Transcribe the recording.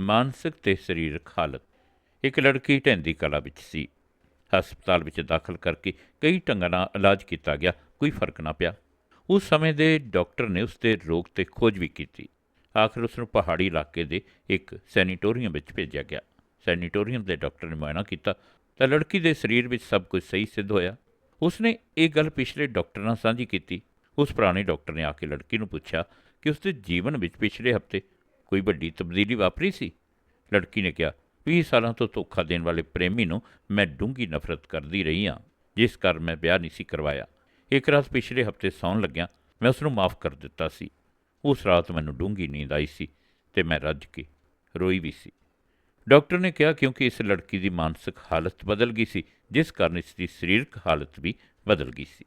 ਮਾਨਸਿਕ ਤੇ ਸਰੀਰਕ ਹਾਲਤ। ਇੱਕ ਲੜਕੀ ਢਹਿੰਦੀ ਕਲਾ ਵਿੱਚ ਸੀ। ਹਸਪਤਾਲ ਵਿੱਚ ਦਾਖਲ ਕਰਕੇ ਕਈ ਢੰਗਾਂ ਨਾਲ ਇਲਾਜ ਕੀਤਾ ਗਿਆ, ਕੋਈ ਫ਼ਰਕ ਨਾ ਪਿਆ। ਉਸ ਸਮੇਂ ਦੇ ਡਾਕਟਰ ਨੇ ਉਸ ਦੇ ਰੋਗ ਤੇ ਖੋਜ ਵੀ ਕੀਤੀ। ਆਖਰ ਉਸ ਨੂੰ ਪਹਾੜੀ ਇਲਾਕੇ ਦੇ ਇੱਕ ਸੈਨੀਟੋਰੀਅਮ ਵਿੱਚ ਭੇਜਿਆ ਗਿਆ। ਸੈਨੀਟੋਰੀਅਮ ਦੇ ਡਾਕਟਰ ਨੇ ਮੁਆਇਨਾ ਕੀਤਾ ਤਾਂ ਲੜਕੀ ਦੇ ਸਰੀਰ ਵਿੱਚ ਸਭ ਕੁਝ ਸਹੀ ਸਿੱਧ ਹੋਇਆ। ਉਸਨੇ ਇਹ ਗੱਲ ਪਿਛਲੇ ਡਾਕਟਰ ਨਾਲ ਸਾਂਝੀ ਕੀਤੀ। ਉਸ ਪੁਰਾਣੇ ਡਾਕਟਰ ਨੇ ਆ ਕੇ ਲੜਕੀ ਨੂੰ ਪੁੱਛਿਆ ਕਿ ਉਸ ਦੇ ਜੀਵਨ ਵਿੱਚ ਪਿਛਲੇ ਹਫ਼ਤੇ ਕੋਈ ਵੱਡੀ ਤਬਦੀਲੀ ਵਾਪਰੀ ਸੀ? ਲੜਕੀ ਨੇ ਕਿਹਾ 20 ਸਾਲਾਂ ਤੋਂ ਧੋਖਾ ਦੇਣ ਵਾਲੇ ਪ੍ਰੇਮੀ ਨੂੰ ਮੈਂ ਡੂੰਘੀ ਨਫ਼ਰਤ ਕਰਦੀ ਰਹੀ ਹਾਂ, ਜਿਸ ਕਾਰਨ ਮੈਂ ਵਿਆਹ ਨਹੀਂ ਸੀ ਕਰਵਾਇਆ। ਇੱਕ ਰਾਤ ਪਿਛਲੇ ਹਫ਼ਤੇ ਸੌਣ ਲੱਗਿਆ ਮੈਂ ਉਸ ਨੂੰ ਮਾਫ ਕਰ ਦਿੱਤਾ ਸੀ। ਉਸ ਰਾਤ ਮੈਨੂੰ ਡੂੰਘੀ ਨੀਂਦ ਆਈ ਸੀ ਤੇ ਮੈਂ ਰੱਜ ਕੇ ਰੋਈ ਵੀ ਸੀ। ਡਾਕਟਰ ਨੇ ਕਿਹਾ, ਕਿਉਂਕਿ ਇਸ ਲੜਕੀ ਦੀ ਮਾਨਸਿਕ ਹਾਲਤ ਬਦਲ ਗਈ ਸੀ, ਜਿਸ ਕਾਰਨ ਇਸ ਦੀ ਸਰੀਰਕ ਹਾਲਤ ਵੀ ਬਦਲ ਗਈ ਸੀ।